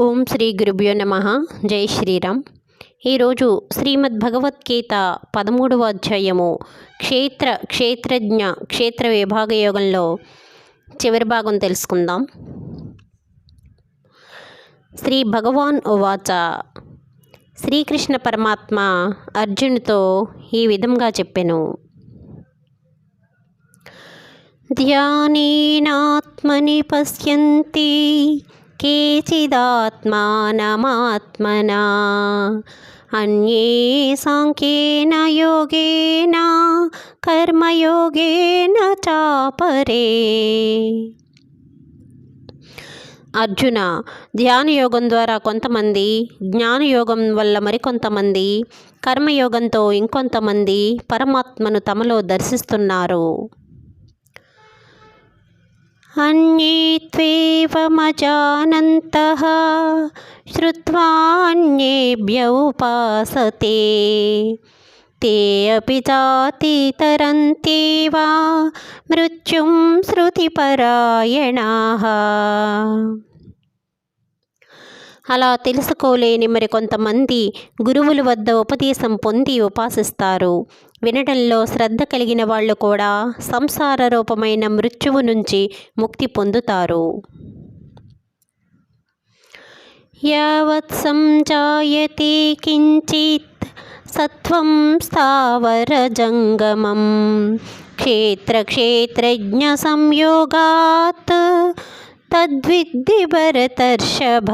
ఓం శ్రీ గురుభ్యో నమ. జై శ్రీరామ్. ఈరోజు శ్రీమద్ భగవద్గీత పదమూడవ అధ్యాయము క్షేత్ర క్షేత్రజ్ఞ క్షేత్ర విభాగ యోగంలో చివరి భాగం తెలుసుకుందాం. శ్రీ భగవాన్ ఉవాచ శ్రీకృష్ణ పరమాత్మ అర్జునుతో ఈ విధంగా చెప్పెను. ధ్యానేనాత్మని పశ్యంతి కేచిదాత్మానమాత్మనా అన్యే సాంఖ్యేన యోగేన కర్మయోగేన చాపరే అర్జున ధ్యానయోగం ద్వారా కొంతమంది జ్ఞానయోగం వల్ల మరికొంతమంది కర్మయోగంతో ఇంకొంతమంది పరమాత్మను తమలో దర్శిస్తున్నారు. అన్యే త్వేవమజానంత శ్రువాణ్యేభ్య ఉపాసతే తే అపి జాతి తరంతేవా మృత్యుం శృతిపరాయణా అలా తెలుసుకోలేని మరికొంతమంది గురువుల వద్ద ఉపదేశం పొంది ఉపాసిస్తారు. వినడంలో శ్రద్ధ కలిగిన వాళ్ళు కూడా సంసార రూపమైన మృత్యువు నుంచి ముక్తి పొందుతారు. యావత్ సంజాయతే కించిత్ సత్వం స్థావరజంగమం క్షేత్రక్షేత్రజ్ఞ సంయోగాత్ తద్విద్ది భరతర్షభ.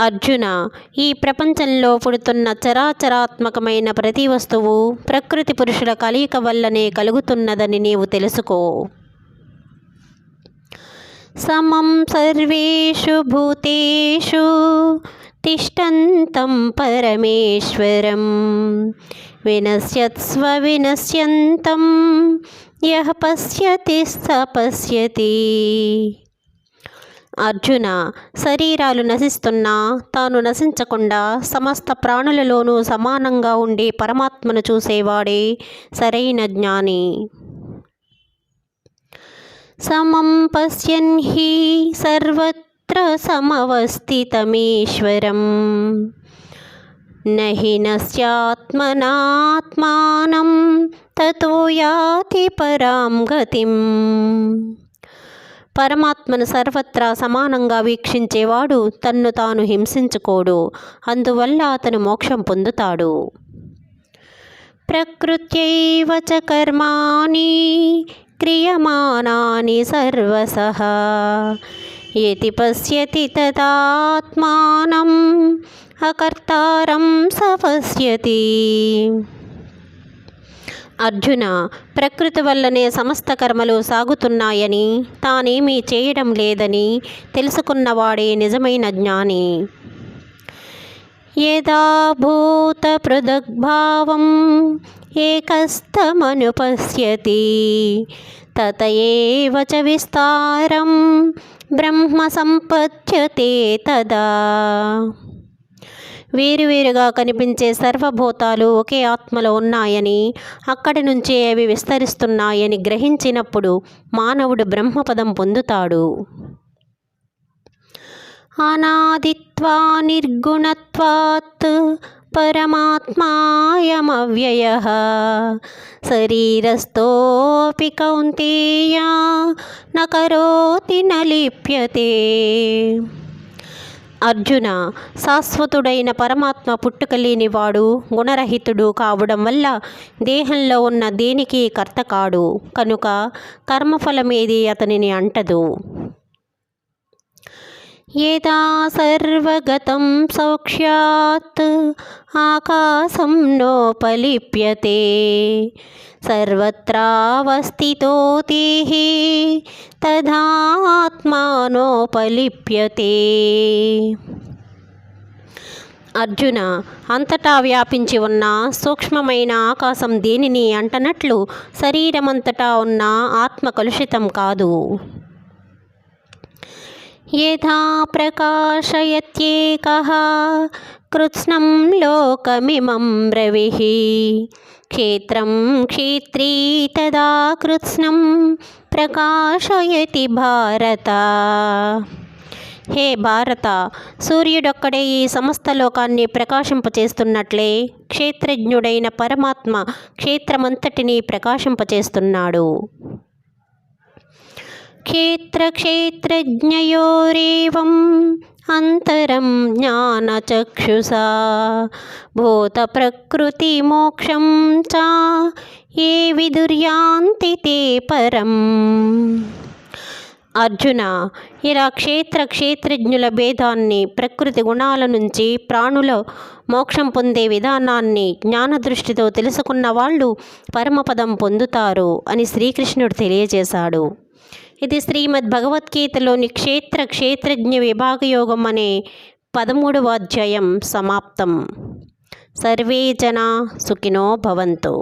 అర్జున ఈ ప్రపంచంలో పుడుతున్న చరాచరాత్మకమైన ప్రతి వస్తువు ప్రకృతి పురుషుల కలయిక వల్లనే కలుగుతున్నదని నీవు తెలుసుకో. సమం సర్వేషు భూతేషు తిష్టంతం పరమేశ్వరం. వినశ్యత్స్వ వినశ్యంతం యః పశ్యతి స పశ్యతి. అర్జున. శరీరాలు నశిస్తున్నా తాను నశించకుండా సమస్త ప్రాణులలోనూ సమానంగా ఉండే పరమాత్మను చూసేవాడే సరైన జ్ఞాని. సమం పశ్యన్ హి సర్వత్ర సమవస్థితమీశ్వరం. నహి నశ్యాత్మనాత్మానం తతో యాతి పరాం గతిం. పరమాత్మను సర్వత్రా సమానంగా వీక్షించేవాడు తన్ను తాను హింసించుకోడు. అందువల్ల అతను మోక్షం పొందుతాడు. ప్రకృత్యైవ చ కర్మాణి క్రియమానాని సర్వస. యతి పశ్యతి తదాత్మానం అకర్తారం సపశ్యతి అర్జున ప్రకృతి వల్లనే సమస్త కర్మలు సాగుతున్నాయని తానేమీ చేయడం లేదని తెలుసుకున్నవాడే నిజమైన జ్ఞాని. యదా భూత పృథగ్భావం ఏకస్థమనుపశ్యతి తత చ విస్తారం బ్రహ్మ సంపద్యతే తదా. వేరువేరుగా కనిపించే సర్వభూతాలు ఒకే ఆత్మలో ఉన్నాయని అక్కడి నుంచే అవి విస్తరిస్తున్నాయని గ్రహించినప్పుడు మానవుడు బ్రహ్మపదం పొందుతాడు. అనాదిత్వా నిర్గుణత్వాత్ పరమాత్మాయమవ్యయ. శరీరస్థోపి కౌంతేయ నకరోతి నలిప్యతే. అర్జున శాశ్వతుడైన పరమాత్మ పుట్టుక లేనివాడు గుణరహితుడు కావడం వల్ల దేహంలో ఉన్న దేనికి కర్త కాడు. కనుక కర్మఫలమేది అతనిని అంటదు. యదా సర్వగతం సౌక్ష్యాత్ ఆకాశం నోపలిప్యతే. సర్వత్రావస్థితో తదా ఆత్మానోపలిప్యతే అర్జున అంతటా వ్యాపించి ఉన్న సూక్ష్మమైన ఆకాశం దేనిని అంటనట్లు? శరీరమంతటా ఉన్న ఆత్మ కలుషితం కాదు. యథా ప్రకాశయత్యేకः. కృత్స్నం లోకమిమం రవి క్షేత్రం క్షేత్రీ తదా కృత్స్నం ప్రకాశయతి భారత. హే భారత సూర్యుడొక్కడే ఈ సమస్త లోకాన్ని ప్రకాశింపచేస్తున్నట్లే క్షేత్రజ్ఞుడైన పరమాత్మ క్షేత్రమంతటిని ప్రకాశింపచేస్తున్నాడు క్షేత్రక్షేత్రజ్ఞయోరేవం అంతరం జ్ఞానచక్షుషా భూతప్రకృతిమోక్షం చ ఏ విదుర్యాంతి పరం. అర్జున ఇలా క్షేత్ర క్షేత్రజ్ఞుల భేదాన్ని ప్రకృతి గుణాల నుంచి ప్రాణుల మోక్షం పొందే విధానాన్ని జ్ఞానదృష్టితో తెలుసుకున్న వాళ్ళు పరమపదం పొందుతారు అని శ్రీకృష్ణుడు తెలియజేశాడు. ఇది శ్రీమద్ భగవద్గీతలోని క్షేత్ర క్షేత్రజ్ఞ విభాగయోగం అనే పదమూడవ అధ్యాయం సమాప్తం. సర్వే జనా సుఖినో భవంతు.